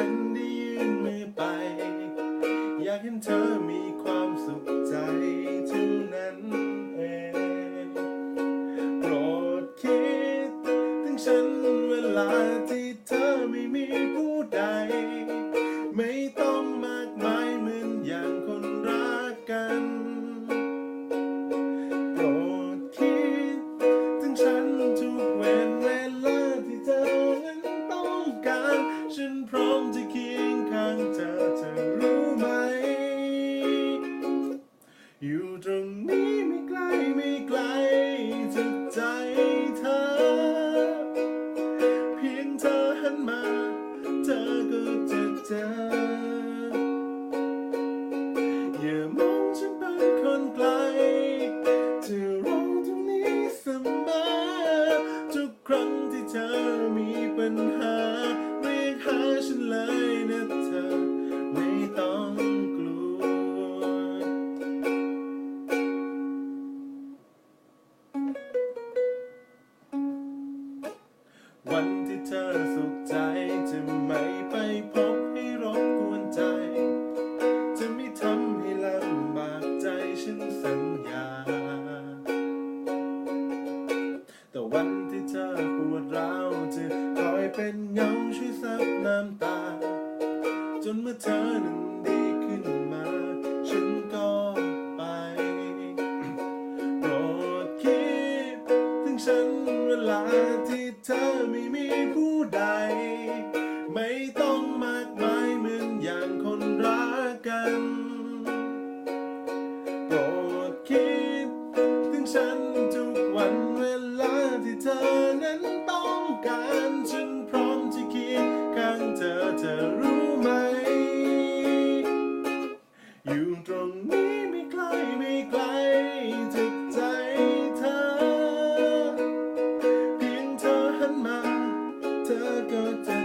ฉันได้ยื่นมือไป อยากเห็นเธอมีความสุขใจเท่านั้นเองโปรดคิด ถึงฉันเวลาที่เธอไม่มีผู้ นพร้อมจะเคียงข้างเธอเธอรู้ไหม อยู่ตรงนี้ไม่ไกลไม่ไกลจากใจเธอ เพียงเธอหันมา เธอก็จะเจอ อย่ามองฉันเป็นคนไกลจะรอตรงนี้เสมอทุกครั้ง เธอสุขใจ จะไม่ไปพบให้รบกวนใจ จะไม่ทำให้ลำบากใจฉันสัญญา แต่วันที่เธอปวดร้าวจะคอยเป็นเงาช่วยซับน้ำตา จนเมื่อเธอนั้นดีขึ้น เธอไม่มีผู้ใด ไม่ต้องมากมายเหมือนอย่างคนรักกันโปรดคิดถึงฉันทุกวันเวลาที่เธอนั้นต้องการ ฉันพร้อมจะคิดข้างเธอเธอรู้ good day.